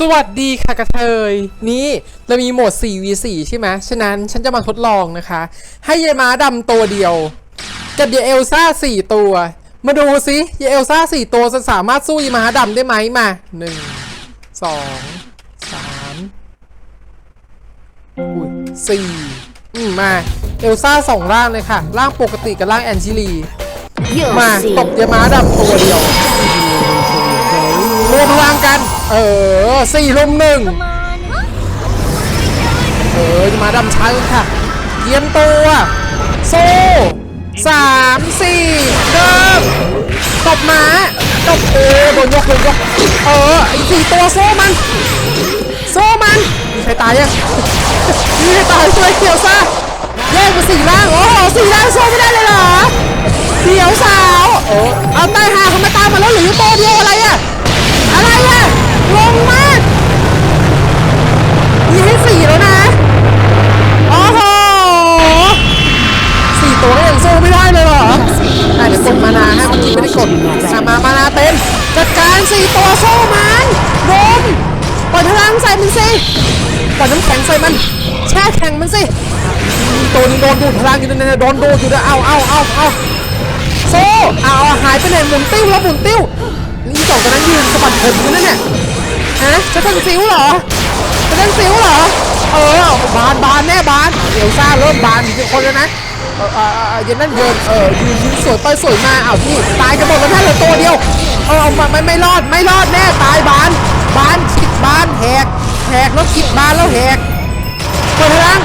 สวัสดีค่ะกระเทย นี่เรามีโหมด 4v4 ใช่ไหมฉะนั้นฉันจะมาทดลองนะคะ ให้ยายม้าดำตัวเดียว กับยายเอลซ่า 4 ตัว มาดูสิยายเอลซ่า 4 ตัวจะสามารถสู้ยายม้าดำได้ไหมมา 1 2 3อุ้ยสี่อืมมาเอลซ่าสองร่างเลยค่ะ ร่างปกติกับร่างแอนชิลี You'll มา see. ตบยาม้าดำตัวเดียวรวมพลังกัน เออสี่ลุมหนึ่งเออยาม้าดำช้าเลยค่ะเตรียมตัวโซ่สามสี่เดิมตบม้าตบเออโดนยกโดนยกเออไอ้สี่ตัวโซ่มัน โซ่มันมีใครตายยังมีใครตายช่วยเกี่ยวซะแยกเป็นสี่ร่างโอ้โหสี่ร่างโซ่ไม่ได้เลยเหรอเดี๋ยวสาวโอ้เอาใต้หาเขามาตามมาแล้วหรือตัวเดียวอะไรอะอะไรอะ งงมากมีให้สี่แล้วนะโอ้โหสี่ตัวก็ยังสู้ไม่ได้เลยเหรออะเดี๋ยวกดมานาให้เมื่อกี้ไม่ได้กดอะมามานาเต็มจัดการสี่ตัวสู้มันโดนปล่อยพลังใส่มันสิปล่อยน้ำแข็งใส่มัน แช่แข็งมันสิตัวนึงโดนดูดพลังอยู่นั่นนะโดนดูดอยู่นะเอาเอาเอาเอาโซ่เอาเอาหายไปไหนหมุนติ้วแล้วหมุนติ้วนี่สองตัวนั้นยืนสะบัดผมอยู่นั่นเนี่ย ฮะจะทั้งซิวเหรอจะทั้งซิวเหรอ เออบานบานแน่บานเดี๋ยวซ่าเริ่มบานอีกคนแล้วนะเออเออเย็นนั่นเยินเออยืนยืนสวยไปสวยมาเอาพี่ตายกันหมดแล้วแค่เหลือตัวเดียว เออเอามาไม่ไม่รอดไม่รอดแน่ตายบาน บานคิดบานแหกแหกแล้วคิดบานแล้วแหกเปิดพลัง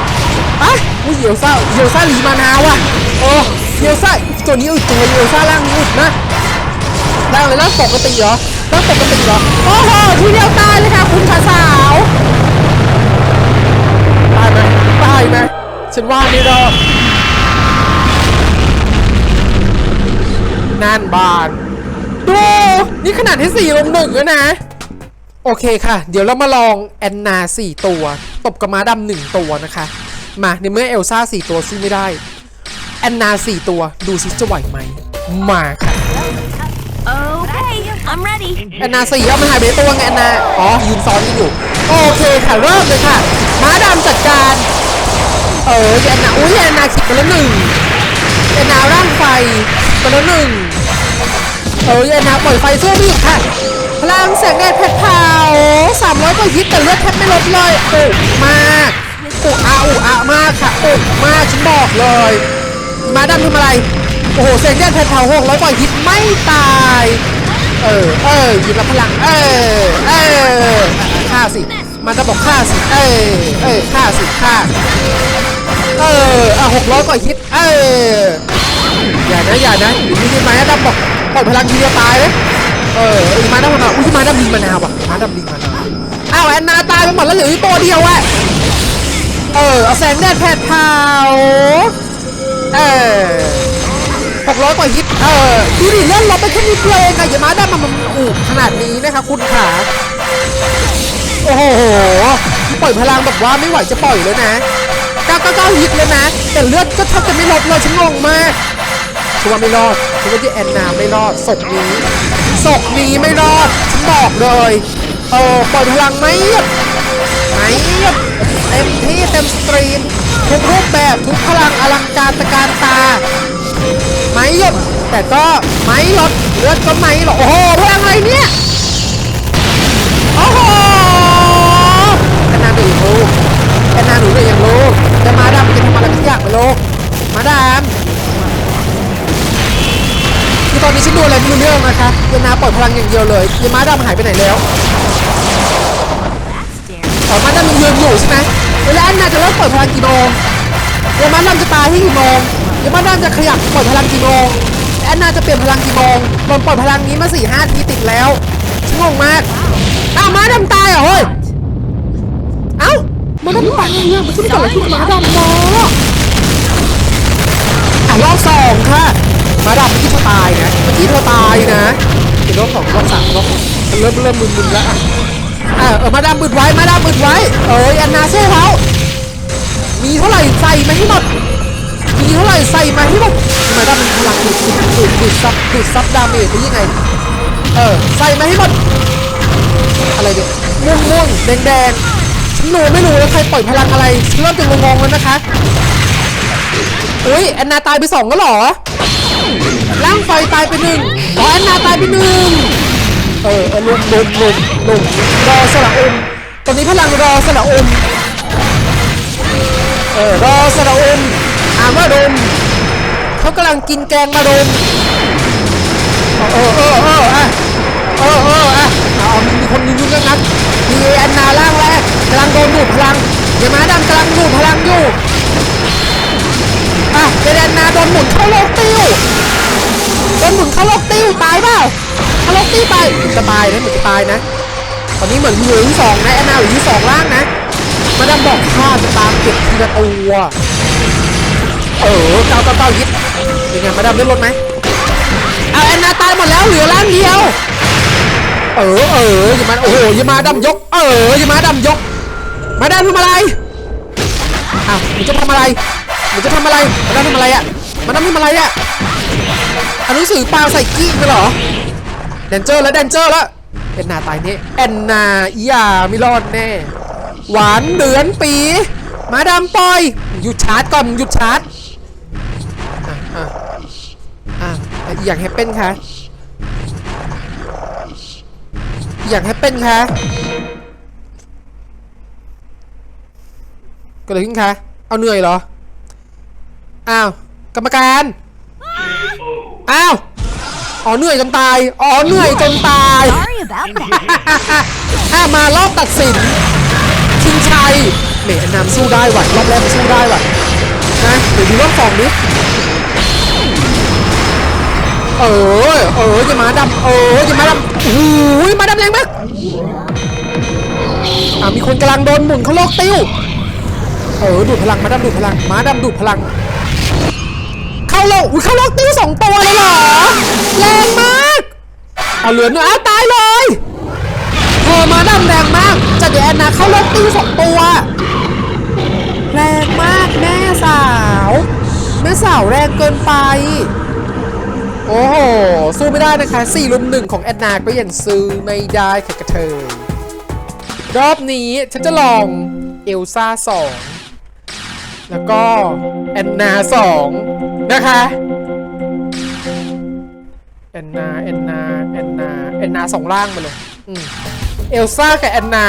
อะอุ้ยเหี่ยวซ่าเหี่ยวซ่าหลีมานาว่ะโอ้เหี่ยวซ่าตัวนี้อึดตัวเหี่ยวซ่าร่างนี้อึดนะร่างเลยร่างปกติเหรอ ร่างปกติเหรอ โอ้โห ทีเดียวตายเลยค่ะ คุณขาสาว ตายไหมตายไหมฉันว่านี่รอดนั่นบาน ดู นี่ขนาดที่สี่ลงหนึ่งแล้วนะ โอเคค่ะ เดี๋ยวเรามาลองแอนนาสี่ตัว ตบกับม้าดำหนึ่งตัวนะคะ มาในเมื่อเอลซ่าสี่ตัวสู้ไม่ได้ แอนนาสี่ตัว ดูซิจะไหวไหม มาค่ะ I'm ready. แอนนาสี่เอามันหายไปตัวไงแอนนา อ๋อยืนซ้อนกันอยู่ โอเคค่ะเริ่มเลยค่ะ ม้าดำจัดการ เออแอนนา อุ้ยแอนนาขิดไปแล้วหนึ่งแอนนาร่างไฟไปแล้วหนึ่งเออแอนนาปล่อยไฟสู้ไม่หยุดค่ะ พลังแสงแดดแผดเผาสามร้อยกว่ายิตแต่เลือดแทบไม่ลดเลยอุกมากอุกอาอุกอามากค่ะอุกมากฉันบอกเลย ม้าดำทำอะไร โอ้โหแสงแดดแผดเผาหกร้อยกว่ายิตไม่ตาย เออ เออหยิบรับพลัง เออ เออฆ่าสิ มันจะบอกฆ่าสิ เออ เออฆ่าสิฆ่า เอออะหกร้อยกว่าฮิต เออ อย่านะอย่านะอยู่นี่มาดำบอกปล่อยพลังทีเดียวตายเลยเออออมาดำมาอุ้ยมาดำลิงมานาวอะมาดำลิงมานาวอ้าวแอนนาตายไปหมดแล้วเหลืออีกตัวเดียวอะเออเอาแสงแดดแผดเผาเออ หกร้อยกว่าฮิตเออดูดิเลื่อนลบไปแค่นิดเดียวเองอะอย่ามาได้มามันอูกขนาดนี้นะคะคุณขาโอ้โหปล่อยพลังแบบว่าไม่ไหวจะปล่อยเลยนะก้าก้าก้าฮิตเลยนะ แต่เลือดก็แทบจะไม่ลดเลยฉันงงมากฉันว่าไม่รอดฉันว่าที่แอนนาไม่รอดศพนี้ศพนี้ไม่รอดฉันบอกเลยเออปล่อยพลังไม่หยุดไม่หยุดเต็มที่เต็มสตรีมทุกรูปแบบทุกพลังอลังการตะการตา ไม่หยุดแต่ก็ไม่ลดเลือดก็ไม่ลดโอ้โหพลังอะไรเนี่ยโอ้โหแอนนาดูอย่างลูกแอนนาหนูดูอย่างลูกแต่มาดามจะทำอะไรทุกอย่างไปลูกมาดามคือตอนนี้ฉันดูอะไรไม่รู้เรื่องนะคะแอนนาปล่อยพลังอย่างเดียวเลยยามาดามหายไปไหนแล้วอ๋อมาดามยังยืนอยู่ใช่ไหมเวลาแอนนาจะเริ่มปล่อยพลังกี่โมงยามาดามจะตายที่กี่โมง ยายวมาดามจะขยับปล่อยพลังกี่โมงแอนนาจะเปลี่ยนพลังกี่โมงโดนปล่อยพลังนี้มาสี่ห้าทีติดแล้วฉันงงมากอ้าวม้าดำตายเหรอเฮ้ยเอ้าม้าดำตายเนี่ยมันขึ้นกิดอะไรขึ้นมาดำเนาะอะรอบสองค่ะมาดำเมื่อกี้เธอตายนะเมื่อกี้เธอตายนะเดี๋ยวรอบสองรอบสามรอบเริ่มเริ่มมึนๆแล้วอะอะเออมาดำบึดไว้มาดำบึดไว้เอ้ยอันนาสู้เขามีเท่าไหร่ใส่มาให้หมด มีเท่าไหร่ใส่มาให้หมดม้าดำมันพลังดูดดูดดูดดูดซับดูดซับดาเมจหรือยังไง เออ ใส่มาให้หมดอะไรเนี่ยม่วงม่วงแดงๆฉันรู้ไม่รู้แล้วใครปล่อยพลังอะไรฉันเริ่มจะงงๆแล้วนะคะอุ้ยแอนนาตายไปสองก็หรอร่างไฟตายไปหนึ่งอ๋อแอนนาตายไปหนึ่งเออเออลุมลุมลุมลุมรอสละอมตอนนี้พลังรอสละอมเออรอสละอม อานว่าดมเขากำลังกินแกงมาดมเออเออเอออะเออเอออะเอามีคนยืนยุ่งกันนักมีแอนนาล่างแรกกำลังโดนดูดพลังเดี๋ยวมาดำกำลังดูดพลังอยู่อะเจแดนนาโดนหมุนเข้าโลกติ้วโดนหมุนเข้าโลกติ้วตายเปล่าเข้าโลกติ้วตายจะตายนะเหมือนจะตายนะ ตอนนี้เหมือนอยู่ที่สองนะแอนนาอยู่ที่สองล่างนะมาดามบอกข้าจะตามเก็บทีละตัว เออเก้าเก้าเก้ายิดยังไงมาดามได้รถไหมเอาแอนนาตายหมดแล้วเหลือล่างเดียว เออเอออย่ามาโอ้โหอย่ามาดำยก เอออย่ามาดำยก มาดามทำอะไรอ้าวมันจะทำอะไรมันจะทำอะไรมันทำอะไรอะมันทำอะไรอะอ่านหนังสือปลาใส่กี้ไปหรอแดนเจอร์แล้วแดนเจอร์แล้วแอนนาตายนี่แอนนาอียาไม่รอดแน่ หวานเดือนปี มาดามปอยหยุดชาร์จก่อนหยุดชาร์จ อะอะอะอะอยากให้เป็นคะอยากให้เป็นคะก็เลยขึ้นคะเอาเหนื่อยเหรอ อ้าว กรรมการ อ้าว อ๋อเหนื่อยจนตาย อ๋อเหนื่อยจนตาย Sorry about that. ถ้ามารอบตัดสินชิงชัยเมย์นำสู้ได้ว่ะรอบแรกมันสู้ได้ว่ะนะเดี๋ยวดูรอบสองดิ เออเอออย่ามาดำเอออย่ามาดำโอ้ยมาดำแรงมากอ่ามีคนกำลังโดนหมุนเขาโลกติ้วเออดูดพลังมาดำดูดพลังมาดำดูดพลัง เข้าโลกอุ้ยเข้าโลกติ้วสองตัวเลยเหรอแรงมากเอาเหลือหนึ่งอ้าวตายเลยเธอมาดำแรงมากจัดแอนนาเข้าโลกติ้วสองตัวแรงมากแม่สาว แม่สาวแรงเกินไป โอ้โห สู้ไม่ได้นะคะ4ลุมหนึ่งของแอนนาก็ยังซื้อไม่ได้ค่ะกระเทยรอบนี้ฉันจะลองเอลซ่าสองแล้วก็แอนนาสองนะคะแอนนาแอนนาแอนนาแอนนาสองล่างมาเลยเอลซ่ากับแอนนา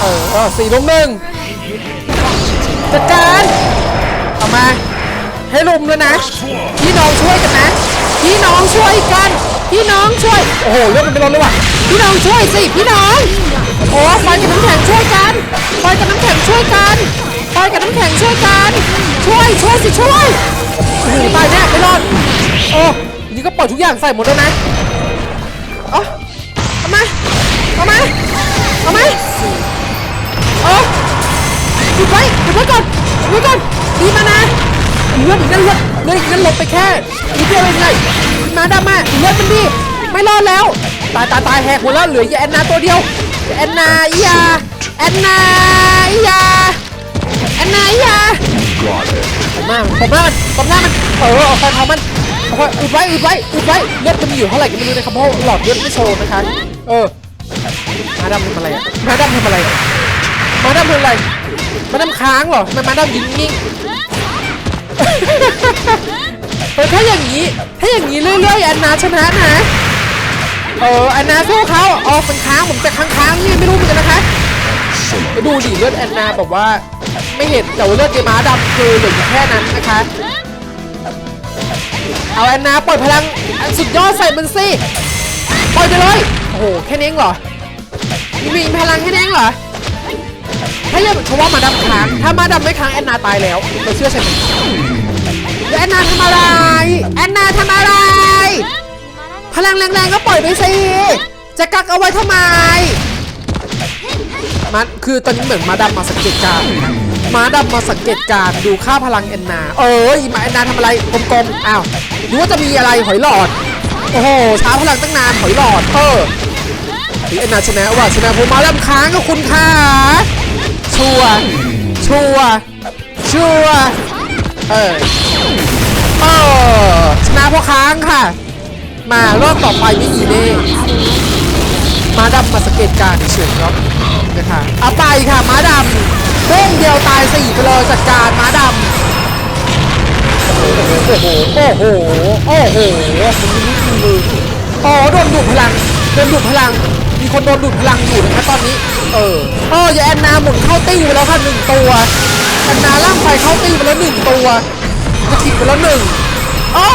เออสี่ลุมหนึ่งจัดการ มา ให้ลุมเลยนะ พี่น้องช่วยกันนะ พี่น้องช่วยกัน พี่น้องช่วย โอ้โหเลือดมันไม่ลดเลยว่ะ พี่น้องช่วยสิพี่น้อง โอ้ไฟกับน้ำแข็งช่วยกันไฟกับน้ำแข็งช่วยกันไฟกับน้ำแข็งช่วยกัน ช่วยช่วยสิช่วยโอ้โหตายแน่ไม่รอดโอ้นี่ก็ปล่อยทุกอย่างใส่หมดแล้วนะเอาเอามาเอามาเอามา ลือดอีกนั่นเลือดเลือดอีกนั่นลดไปแค่นิดเดียวเองไงมาดามาเลือดมันดีไม่รอดแล้ว ตายตายตายแหกหมดแล้วเหลือแค่แอนนาตัวเดียวแอนนาอียาแอนนาอียาแอนนาอียาผมหน้าผมหน้ามันผมหน้ามันเออเอาไฟเผามันเอาไฟอุดไว้อุดไว้อุดไว้เลือดมันอยู่เท่าไหร่ก็ไม่รู้นะครับเพราะหลอดเลือดไม่โชว์นะคะเออมาดำทำอะไรอะมาดำทำอะไรมาดามเป็นอะไรมาดามค้างเหรอมาดามยิงนิ่ง เออถ้าอย่างนี้ ถ้าอย่างนี้เรื่อยๆแอนนาชนะนะ เออแอนนาสู้เขาอ๋อเป็นค้างผมจะค้างค้างๆนี่ไม่รู้เหมือนกันนะคะดูดิเลือดแอนนาแบบว่า ไม่เห็นแต่ว่าเลือดเกมาดำคือเหลือแค่นั้นนะคะเอาแอนนาปล่อยพลังสุดยอดใส่มันสิปล่อยไปเลยโอ้โหแค่นี้เองเหรอมีมีพลังแค่นี้เองเหรอ ถ้าอย่าเพราะว่ามาดำค้างถ้ามาดำไม่ค้างแอนนาตายแล้วเราเชื่อใช่ไหมแล้วแอนนาทำอะไร แอนนาทำอะไร พลังแรงๆก็ปล่อยไปสิ จะกักเอาไว้ทำไมมาคือตอนนี้เหมือนมาดำมาสังเกตการ มาดำมาสังเกตการ์ดูค่าพลังแอนนา เอ้ยมาแอนนาทำอะไรกลมๆ อ้าวดูว่าจะมีอะไรหอยหลอด โอ้โหช้าพลังตั้งนานหอยหลอดเออแอนนาชนะว่ะชนะผมมาลำค้างกับคุณค่ะ ชัวชัวชัวเออเออชนะพราะค้างค่ะ มารอบต่อไปไม่มีแน่มาดำมาสเกตการเฉยครับนะคะเอาไปค่ะม้าดำพุ่งเดียวตายสี่ไปเลยจัดการม้าดำโอ้โหโอ้โหโอ้โหอ๋อโดนดูพลังโดนดูพลัง คนโดนดูดพลังอยู่นะคะตอนนี้ เออเออยายแอนนาหมุนเข้าติ้วไปแล้วค่ะหนึ่งตัวแอนนาล่างไฟเข้าติ้วไปแล้วหนึ่งตัวจะขิดไปแล้วหนึ่งอ๋อ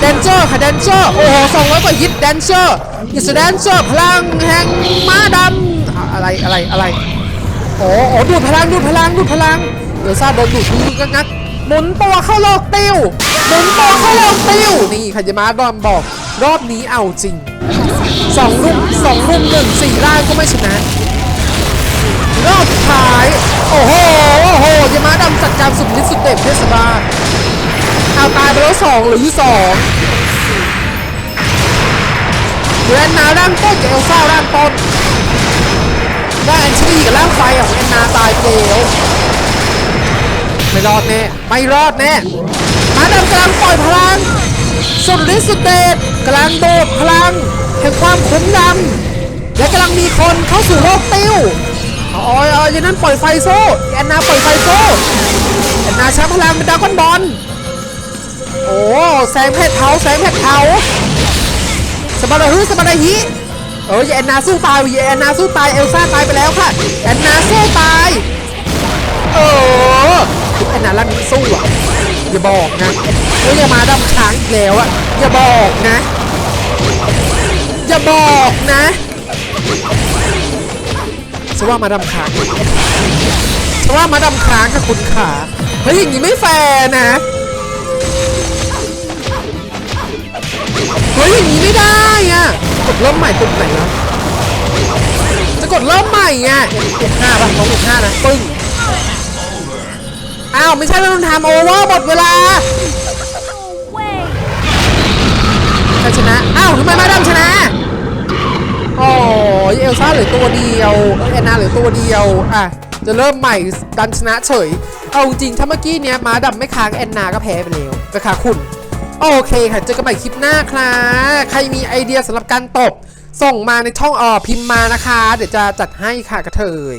แดนเจอร์ค่ะแดนเจอร์โอ้โหสองร้อยกว่าฮิตแดนเจอร์อิสแดนเจอร์พลังแห่งม้าดำอะอะไรอะไรอะไรโอ้โหดูดพลังดูดพลังดูดพลังเอลซ่าโดนดูดทุกงักงักหมุนตัวเข้าโลกติ้วหมุนตัวเข้าโลกติ้วนี่ค่ะจะมาดอมบอก รอบนี้เอาจริงสองรุ่มสองรุ่มหนึ่งสี่ล่างก็ไม่ชนะ รอบสุดท้าย โอ้โห โอ้โหยามาดำจัดการสุดฤทธิ์สุดเด็ดเทศบาลเอาตายไปแล้วสองหรือสองเรนนาร่างต้นกับเอลซ่าร่างต้นได้แอนชิลีกับร่างไฟของแอนนาตายไปแล้วไม่รอดแน่ ไม่รอดแน่ มาดำกำลังปล่อยพลังสุดฤทธิ์สุดเดช กำลังโดดพลังแห่งความขมดำและกำลังมีคนเข้าสู่โลกติ้วอ๋ออ๋ออย่างนั้นปล่อยไฟโซ่แอนนาปล่อยไฟโซ่แอนนาใช้พลังเป็นดราก้อนบอลโอ้แสงเพชรเทาแสงเพชรเทาสบาราฮึสบาราฮิเออแอนนาสู้ตายแอนนาสู้ตายเอลซ่าตายไปแล้วค่ะแอนนาสู้ตายเออแอนนาลังสู้อะ อย่าบอกนะเฮ้ยอย่ามาดำค้างอีกแล้วอะอย่าบอกนะ อย่าบอกนะฉันว่ามาดำค้างฉันว่ามาดำค้างกับคุณขาเฮ้ยอย่างนี้ไม่แฟร์นะเฮ้ยอย่างนี้ไม่ได้อะกดเริ่มใหม่ตุ่มไหนแล้วจะกดเริ่มใหม่อะเอ็ดห้าป่ะต้องเอ็ดห้านะปึ้ง อ้าวไม่ใช่เราทำโอเวอร์หมดเวลาใครชนะ อ้าวทำไมมาดามชนะอ๋อเอลซ่าเหลือตัวเดียวเอยแอนนาเหลือตัวเดียวอะจะเริ่มใหม่ดันชนะเฉย เอาจริงถ้าเมื่อกี้เนี้ยมาดำไม่ค้างแอนนาก็แพ้ไปแล้วนะคะคุณ โอเคค่ะ เจอกันใหม่คลิปหน้าค่ะใครมีไอเดียสำหรับการตบ ส่งมาในช่องออพิมพ์มานะคะ เดี๋ยวจะจัดให้ค่ะกระเทย